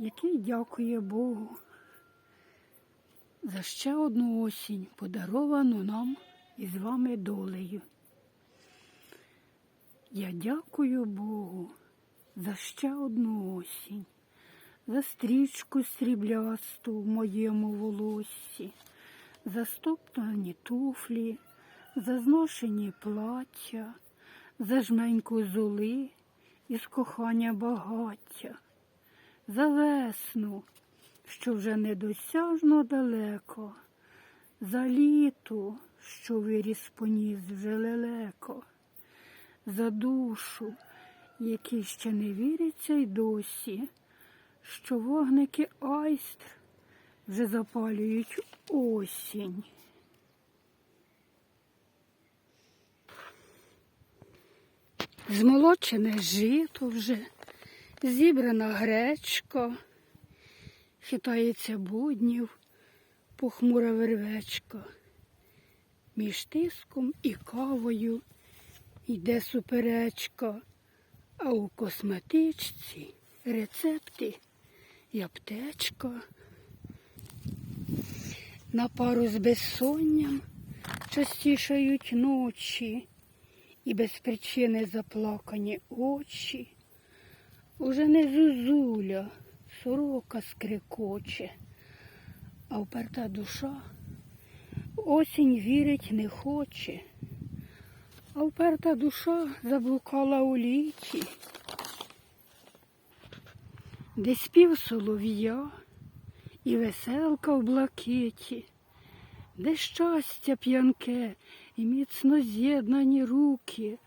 який дякує Богу за ще одну осінь, подаровану нам із вами долею. Я дякую Богу за ще одну осінь, за стрічку сріблясту в моєму волоссі, за стоптані туфлі, за зношені плаття, за жменьку золи із кохання багаття, за весну, що вже недосяжно далеко, за літо, що виріс поніс вже лелеко, за душу, якій ще не віриться й досі, що вогники айстр вже запалюють осінь. Змолочене жито вже, зібрана гречка, хитається буднів похмура вервечка. Між тиском і кавою йде суперечка, а у косметичці рецепти і аптечка. На пару з безсонням частішають ночі і без причини заплакані очі. Уже не зузуля, сорока скрикоче, а вперта душа осінь вірить не хоче, а вперта душа заблукала у літі, де спів солов'я і веселка в блакиті, де щастя п'янке і міцно з'єднані руки,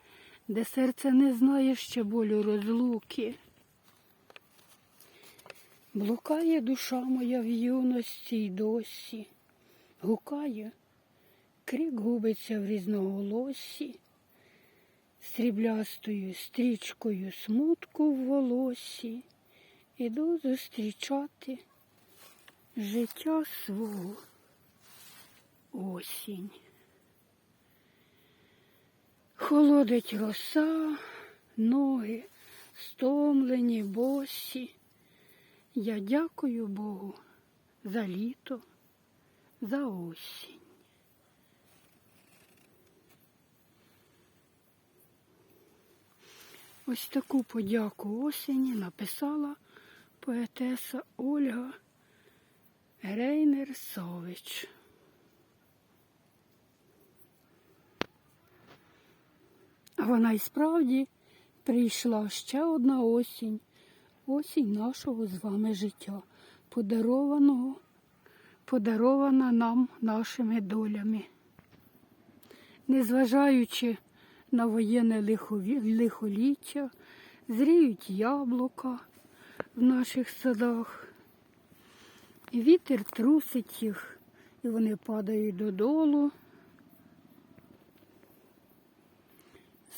де серце не знає ще болю розлуки. Блукає душа моя в юності й досі, гукає, крик губиться в різноголосі, сріблястою стрічкою смутку в волосі, іду зустрічати життя свого осінь. Холодить роса, ноги стомлені, босі. Я дякую Богу за літо, за осінь. Ось таку подяку осені написала поетеса Ольга Грейнер Сович. А вона і справді прийшла ще одна осінь, осінь нашого з вами життя, подарованого, подарована нам нашими долями. Незважаючи на воєнне лихоліття, зріють яблука в наших садах, вітер трусить їх, і вони падають додолу.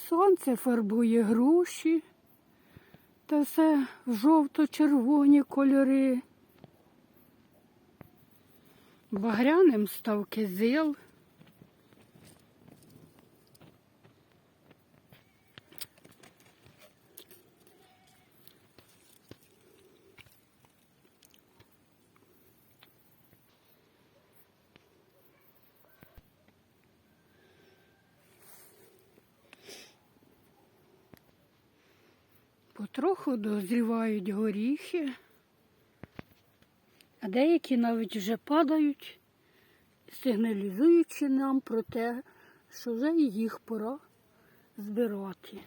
Сонце фарбує груші та все жовто-червоні кольори. Багряним став кизил. Потроху дозрівають горіхи, а деякі навіть вже падають, сигналізуючи нам про те, що вже їх пора збирати.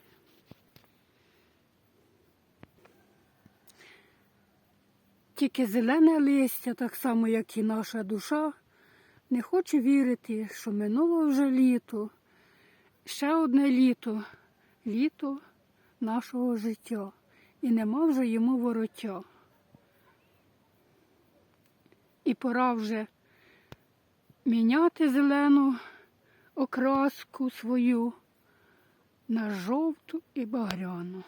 Тільки зелене листя, так само, як і наша душа, не хоче вірити, що минуло вже літо, ще одне літо, літо нашого життя, і нема вже йому вороття. І пора вже міняти зелену окраску свою на жовту і багряну.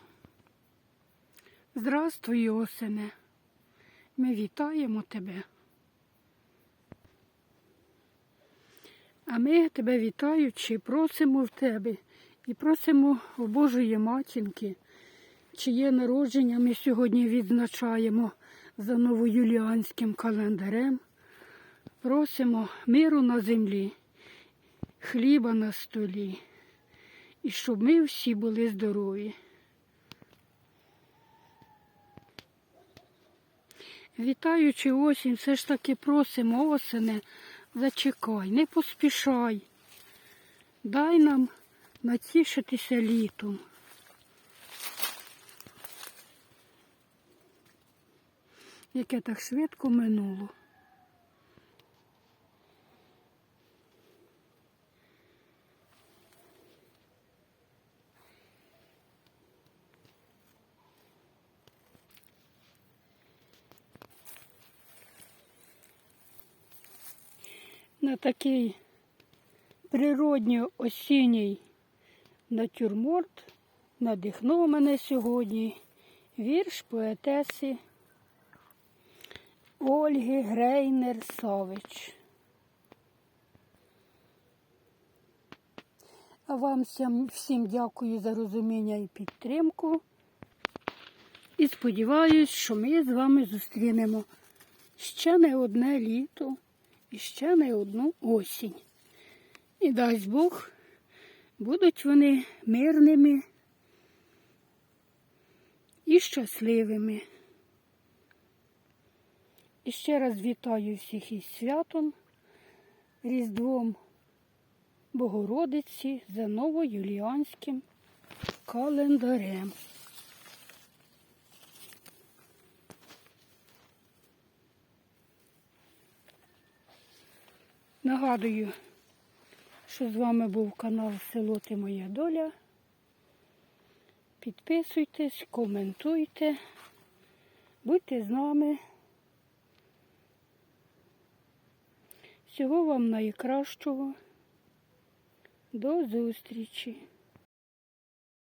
Здравствуй, осене, ми вітаємо тебе. А ми тебе вітаючи, просимо в тебе і просимо в Божої матінки, чиє народження ми сьогодні відзначаємо за новоюліанським календарем. Просимо миру на землі, хліба на столі, і щоб ми всі були здорові. Вітаючи осінь, все ж таки просимо осене, зачекай, не поспішай. Дай нам натішитися літом. Яке так швидко минуло. На такий природньо осінній натюрморт надихнув мене сьогодні вірш поетеси Ольги Грейнер Савич. А вам всім дякую за розуміння і підтримку. І сподіваюсь, що ми з вами зустрінемо ще не одне літо і ще не одну осінь. І дасть Бог, будуть вони мирними і щасливими. І ще раз вітаю всіх із святом, Різдвом Богородиці за новоюліанським календарем. Нагадую, що з вами був канал Село Ти Моя Доля. Підписуйтесь, коментуйте, будьте з нами. Всього вам найкращого. До зустрічі!